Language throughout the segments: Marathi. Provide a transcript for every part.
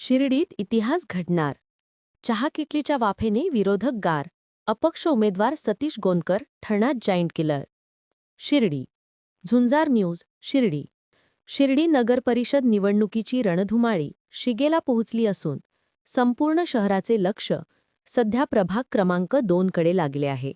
शिर्डीत इतिहास घडणार. चहा किटलीच्या वाफेने विरोधक गार. अपक्ष उमेदवार सतीश गोंदकर ठरणार giant killer. Shirdi. Zunjar News Shirdi. Shirdi नगर परिषद निवडणुकीची रणधुमाळी शिगेला पोहोचली असून संपूर्ण शहराचे लक्ष सध्या प्रभाग क्रमांक दोनकडे लागले आहे.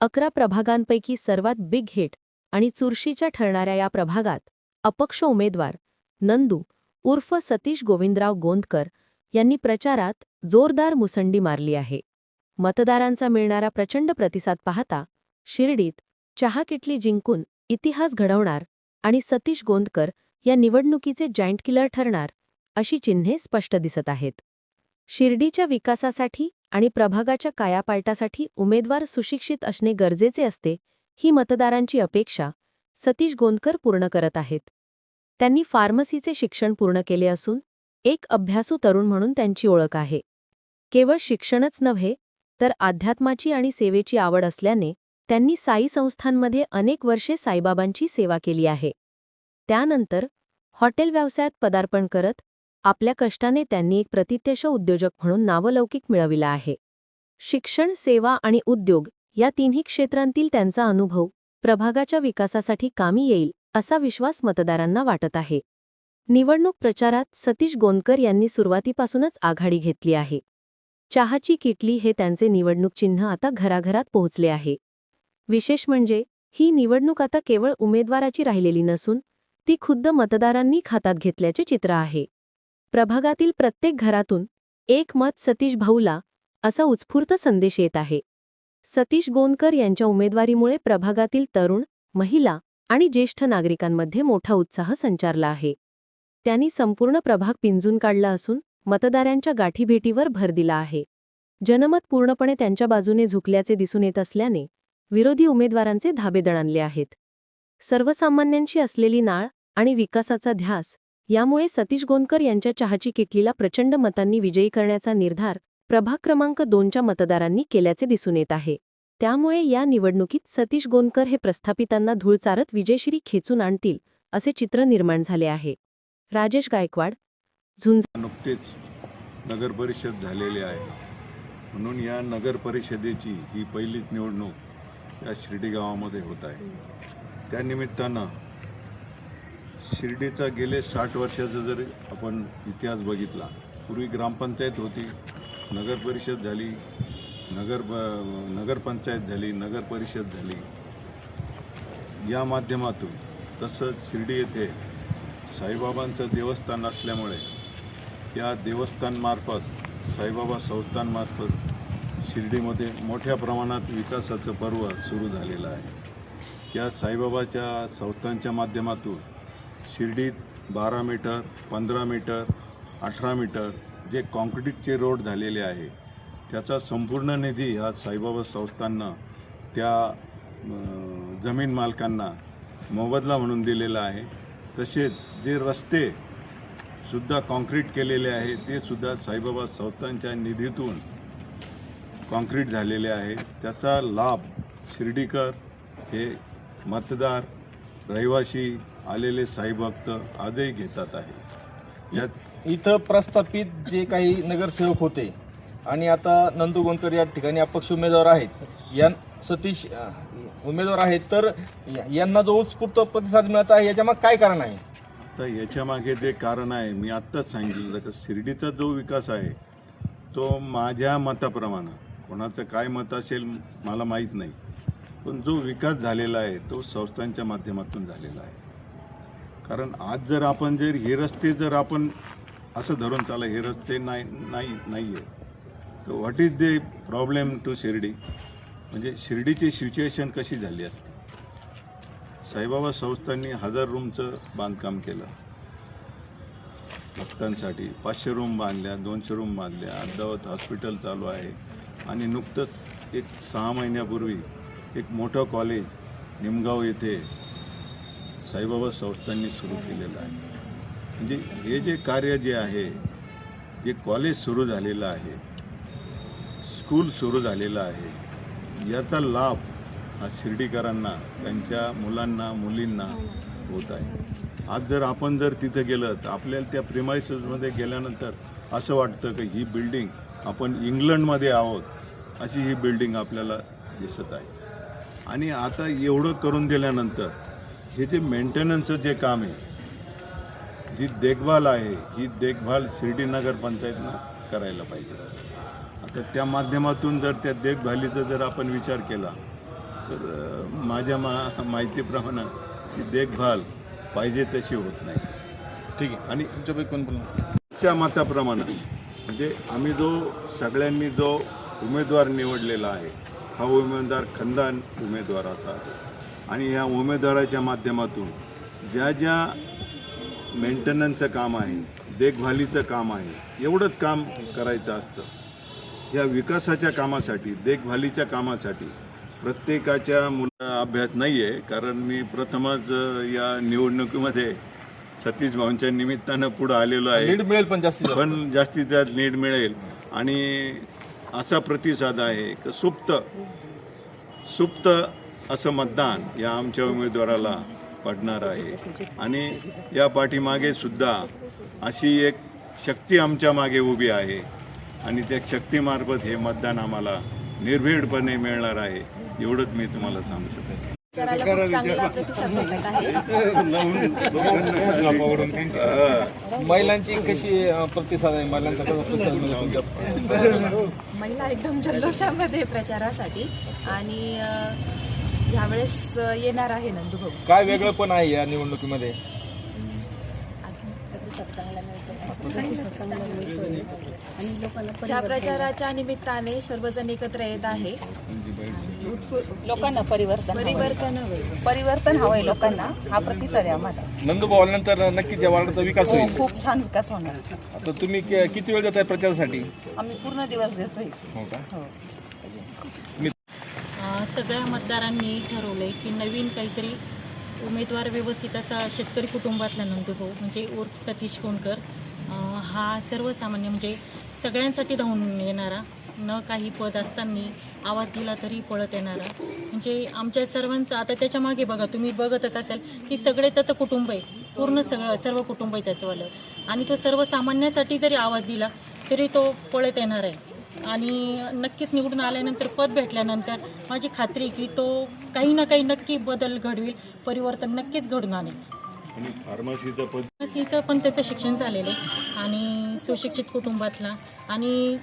अकरा प्रभागांपैकी सर्वात बिग हिट आणि चुरशीच्या ठरणाऱ्या या प्रभागात अपक्ष उमेदवार नंदू उर्फ सतीश गोविंदराव गोंदकर यांनी प्रचारात जोरदार मुसंडी मारली आहे. मतदारांचा मिळणारा प्रचंड प्रतिसाद पाहता शिर्डीत चहा किटली जिंकून इतिहास घडवणार आणि सतीश गोंदकर या निवडणुकीचे जायंट किलर ठरणार अशी चिन्हे स्पष्ट दिसत आहेत. शिर्डीच्या विकासासाठी आणि प्रभागाच्या कायापालटासाठी उमेदवार सुशिक्षित असणे गरजेचे असते ही मतदारांची अपेक्षा सतीश गोंदकर पूर्ण करत आहेत. त्यांनी फार्मसीचे शिक्षण पूर्ण केले असून एक अभ्यासू तरुण म्हणून त्यांची ओळख आहे. केवळ शिक्षणच नव्हे तर अध्यात्माची आणि सेवेची आवड असल्याने त्यांनी साई संस्थांमध्ये अनेक वर्षे साईबाबांची सेवा केली आहे. त्यानंतर हॉटेल व्यवसायात पदार्पण करत आपल्या कष्टाने त्यांनी एक प्रतित्यश उद्योजक म्हणून नावलौकिक मिळविला आहे. शिक्षण सेवा आणि उद्योग या तिन्ही क्षेत्रांतील त्यांचा अनुभव प्रभागाच्या विकासासाठी कामी येईल. असा विश्वास मतदारांना वाटत आहे. निवडणूक प्रचारात सतीश गोंदकर यांनी सुरुवातीपासूनच आघाडी घेतली आहे. चहाची किटली हे त्यांचे निवडणूक चिन्ह आता घराघरात पोहोचले आहे. विशेष म्हणजे ही निवडणूक आता केवळ उमेदवाराची राहिलेली नसून ती खुद्द मतदारांनी खातात घेतल्याचे चित्र आहे. प्रभागातील प्रत्येक घरातून एक मत सतीश भाऊला असा उत्स्फूर्त संदेश येत आहे. सतीश गोंदकर यांच्या उमेदवारीमुळे प्रभागातील तरुण महिला आणि ज्येष्ठ नागरिकांमध्ये मोठा उत्साह संचारला आहे. त्यांनी संपूर्ण प्रभाग पिंजून काढला असून मतदारांच्या गाठीभेटीवर भर दिला आहे. जनमत पूर्णपणे त्यांच्या बाजूने झुकल्याचे दिसून येत असल्याने विरोधी उमेदवारांचे धाबे दणाणले आहेत. सर्वसामान्यांशी असलेली नाळ आणि विकासाचा ध्यास यामुळे सतीश गोंदकर यांच्या चहाची किटलीला प्रचंड मतांनी विजयी करण्याचा निर्धार प्रभाग क्रमांक दोनच्या मतदारांनी केल्याचे दिसून येत आहे. त्यामुळे या निवडणुकीत सतीश गोंदकर हे प्रस्थापितांना धूळ चारत विजयश्री खेचून आणतील असे चित्र निर्माण झाले आहे. राजेश गायकवाड झुंज नुकतेच नगर परिषद आहे. म्हणून या नगर परिषदेची ही पहिलीच निवडणूक या शिर्डी गावामध्ये होत आहे. त्यानिमित्तानं शिर्डीचा गेले साठ वर्षाचा जर आपण इतिहास बघितला पूर्वी ग्रामपंचायत होती नगर परिषद झाली नगर ब- नगरपंचायत झाली नगर परिषद झाली या माध्यमातून तसंच शिर्डी येथे साईबाबांचं देवस्थान असल्यामुळे या देवस्थानमार्फत साईबाबा संस्थांमार्फत शिर्डीमध्ये मोठ्या प्रमाणात विकासाचं पर्व सुरू झालेलं आहे. या साईबाबाच्या संस्थांच्या माध्यमातून शिर्डीत बारा मीटर पंधरा मीटर अठरा मीटर जे कॉन्क्रीटचे रोड झालेले आहे त्याचा संपूर्ण निधी हा साईबाबा संस्थांना त्या जमीन मालकांना मोबदला म्हणून दिलेला आहे. तसेच जे रस्ते सुद्धा कॉन्क्रीट केलेले आहे ते सुद्धा साईबाबा संस्थांच्या निधीतून कॉन्क्रीट झालेले आहे. त्याचा लाभ शिर्डीकर हे मतदार रहिवासी आलेले साईभक्त आजही घेतात आहे. यात इथं प्रस्थापित जे काही नगरसेवक होते आणि आता नंदू गोंदकर या ठिकाणी अपक्ष उमेदवार आहेत. या सतीश उमेदवार आहेत तर यांना जो उत्स्फूर्त प्रतिसाद मिळत आहे याच्यामाग काय कारण आहे? तर याच्यामागे जे कारण आहे मी आत्ताच सांगितलं तर शिर्डीचा जो विकास आहे तो माझ्या मताप्रमाणे कोणाचं काय मत असेल मला माहीत नाही. पण जो विकास झालेला आहे तो संस्थांच्या माध्यमातून झालेला आहे. कारण आज जर आपण जर हे रस्ते जर आपण असं धरून चाला हे रस्ते नाही नाही नाही आहे तर what is the problem to Shirdi? म्हणजे शिर्डीची सिच्युएशन कशी झाली असते? साईबाबा संस्थांनी हजार रूमचं बांधकाम केलं. भक्तांसाठी पाचशे रूम बांधल्या दोनशे रूम बांधल्या अद्यावत हॉस्पिटल चालू आहे. आणि नुकतंच एक सहा महिन्यापूर्वी एक मोठं कॉलेज निमगाव येथे साईबाबा संस्थांनी सुरू केलेलं आहे. म्हणजे हे जे कार्य जे आहे जे कॉलेज सुरू झालेलं आहे स्कूल सुरू झालेलं आहे. याचा लाभ हा शिर्डीकरांना त्यांच्या मुलांना मुलींना होत आहे. आज जर आपण जर तिथं गेलं तर आपल्याला त्या प्रिमायसेसमध्ये गेल्यानंतर असं वाटतं की ही बिल्डिंग आपण इंग्लंडमध्ये आहोत अशी ही बिल्डिंग आपल्याला दिसत आहे. आणि आता एवढं करून दिल्यानंतर हे जे मेंटेनन्सचं जे काम आहे जी देखभाल आहे ही देखभाल शिर्डी नगर पंचायतनं करायला पाहिजे. आता त्या माध्यमातून जर त्या देखभालीचा जर आपण विचार केला तर माझ्या मा माहितीप्रमाणे ती देखभाल पाहिजे तशी होत नाही. ठीक आहे. आणि तुमच्यापैकी कोण च्या मताप्रमाणे म्हणजे आम्ही जो सगळ्यांनी जो उमेदवार निवडलेला आहे हा उमेदवार खंदान उमेदवाराचा आहे. आणि ह्या उमेदवाराच्या माध्यमातून ज्या ज्या मेंटेनन्सचं काम आहे देखभालीचं काम आहे एवढंच काम करायचं असतं. या विकासाच्या कामासाठी देखभालीच्या कामासाठी प्रत्येकाच्या मुला अभ्यास नाही आहे कारण मी प्रथमच या निवडणुकीमध्ये सतीश भाऊंच्या निमित्तानं पुढं आलेलो आहे. लीड मिळेल पण जास्तीत जास्त. पण जास्तीत जास्त लीड मिळेल. आणि असा प्रतिसाद आहे की सुप्त सुप्त असं मतदान या आमच्या उमेदवाराला पडणार आहे. आणि या पाठीमागे सुद्धा अशी एक शक्ती आमच्या मागे उभी आहे. आणि त्या शक्तीमार्फत हे मतदान आम्हाला निर्भीडपणे मिळणार आहे एवढंच मी तुम्हाला सांगू शकतो. विचाराला खूप चांगला प्रतिसाद भेटत आहे. महिलांची कशी प्रतिसाद आहे? महिलांचा कसा प्रतिसाद महिला एकदम जल्लोषामध्ये प्रचारासाठी आणि यावेळेस येणार आहे नंदुभाऊ. काय वेगळं पण आहे या निवडणुकीमध्ये? ज्या प्रचाराच्या निमित्ताने सर्वजण एकत्र येत आहे लोकांना परिवर्तन. परिवर्तन परिवर्तन हवंय लोकांना हा प्रतिसाद आहे आम्हाला. नंदुभाऊ आल्यानंतर नक्कीच या वार्डाचा विकास हो, होईल खूप छान विकास होणार. आता तुम्ही कि- किती वेळ जाताय प्रचारासाठी? आम्ही पूर्ण दिवस देतोय. हो का? हो. अ, सगळ्या मतदारांनी ठरवलंय की नवीन काहीतरी उमेदवार व्यवस्थित असा शेतकरी कुटुंबातला नंदुभाऊ म्हणजे उर्फ सतीश कोणकर हा सर्वसामान्य म्हणजे सगळ्यांसाठी धावून येणारा न काही पद असताना आवाज दिला तरी पळत येणारा. म्हणजे आमच्या सर्वांचं आता त्याच्यामागे बघा तुम्ही बघतच असाल की सगळे त्याचं कुटुंब आहे. पूर्ण सगळं सर्व कुटुंब आहे त्याचंवालं. आणि तो सर्वसामान्यासाठी जरी आवाज दिला तरी तो पळत येणार आहे. आणि नक्कीच निवडून आल्यानंतर पद भेटल्यानंतर माझी खात्री आहे की तो काही ना काही नक्की बदल घडवेल परिवर्तन नक्कीच घडून आणेल. आणि फार्मसीचं पण फार्मसीचं पण त्याचं शिक्षण झालेलं आहे. आणि सुशिक्षित कुटुंबातला. आणि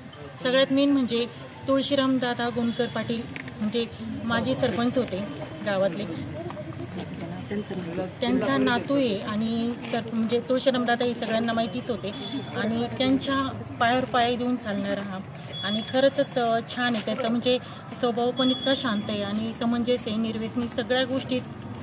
सगळ्यात मेन म्हणजे तुळशीराम दादा गोंडकर पाटील म्हणजे माजी सरपंच होते गावातले. त्यांचा नातू आहे आणि सर म्हणजे तुळशीराम दादा हे सगळ्यांना माहितीच होते. आणि त्यांच्या पायावर पाय देऊन चालणारा हा. आणि खरंच छान आहे. त्याचा म्हणजे स्वभाव पण इतका शांत आहे आणि समंजस आहे निर्व्यसनी सगळ्या गोष्टीत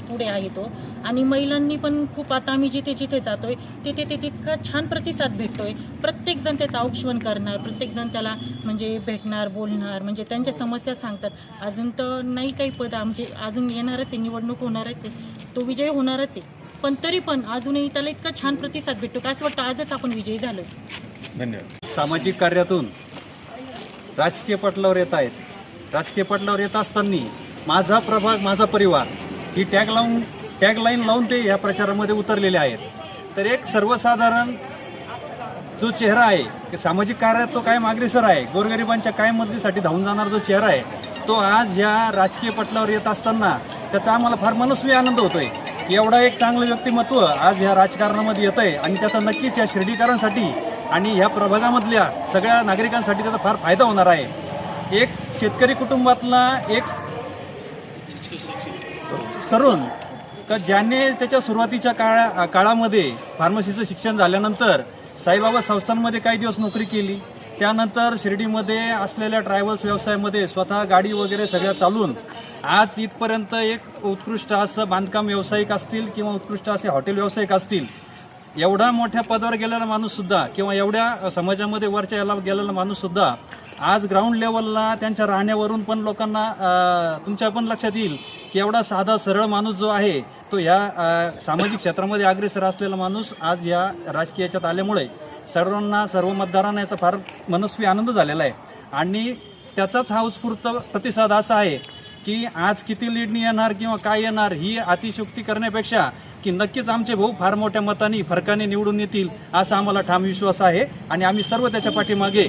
पुढे आहे तो. आणि महिलांनी पण खूप आता आम्ही जिथे जिथे जातोय तिथे ते तितका छान प्रतिसाद भेटतोय. प्रत्येकजण त्याचं औक्षवण करणार प्रत्येकजण त्याला म्हणजे भेटणार बोलणार म्हणजे त्यांच्या समस्या सांगतात. अजून तर नाही काही पद म्हणजे अजून येणारच आहे निवडणूक होणारच आहे. तो विजय होणारच आहे. पण तरी पण अजूनही त्याला इतका छान प्रतिसाद भेटतो का असं वाटतं आजच आपण विजयी झालोय. धन्यवाद. सामाजिक कार्यातून राजकीय पटलावर येत आहेत. राजकीय पटलावर येत असताना माझा प्रभाग माझा परिवार ही टॅग लावून टॅग लाईन लावून ते या प्रचारामध्ये उतरलेले आहेत. तर एक सर्वसाधारण जो चेहरा आहे की सामाजिक कार्यात तो कायम अग्रेसर आहे गोरगरिबांच्या कायम मदतीसाठी धावून जाणारा जो चेहरा आहे तो आज या राजकीय पटलावर येत असताना त्याचा आम्हाला फार मनस्वी आनंद होतोय. एवढा एक चांगलं व्यक्तिमत्व आज ह्या राजकारणामध्ये येत आहे आणि त्याचा नक्कीच या शिर्डीकरांसाठी आणि ह्या प्रभागामधल्या सगळ्या नागरिकांसाठी त्याचा फार फायदा होणार आहे. एक शेतकरी कुटुंबातला एक तरुण का ज्याने त्याच्या सुरुवातीच्या काळा काळामध्ये फार्मसीचं शिक्षण झाल्यानंतर साईबाबा संस्थांमध्ये काही दिवस नोकरी केली. त्यानंतर शिर्डीमध्ये असलेल्या ट्रॅव्हल्स व्यवसायामध्ये स्वतः गाडी वगैरे सगळ्या चालून आज इथपर्यंत एक उत्कृष्ट असं बांधकाम व्यावसायिक असतील किंवा उत्कृष्ट असे हॉटेल व्यावसायिक असतील एवढा मोठ्या पदावर गेलेला माणूससुद्धा किंवा एवढ्या समाजामध्ये वरच्या याला गेलेला माणूससुद्धा आज ग्राउंड लेवलला त्यांच्या राहण्यावरून पण लोकांना तुमच्या पण लक्षात येईल एवढा साधा सरळ माणूस जो आहे तो या सामाजिक क्षेत्रामध्ये अग्रेसर असलेला माणूस आज या राजकीय याच्यात आल्यामुळे सर्वांना सर्व मतदारांना याचा फार मनस्वी आनंद झालेला आहे. आणि त्याचाच हा उत्स्फूर्त प्रतिसाद असा आहे की आज किती लीडनी येणार किंवा काय येणार ही अतिशुक्ती करण्यापेक्षा की नक्कीच आमचे भाऊ फार मोठ्या मताने फरकाने निवडून येतील असा आम्हाला ठाम विश्वास आहे. आणि आम्ही सर्व त्याच्या पाठीमागे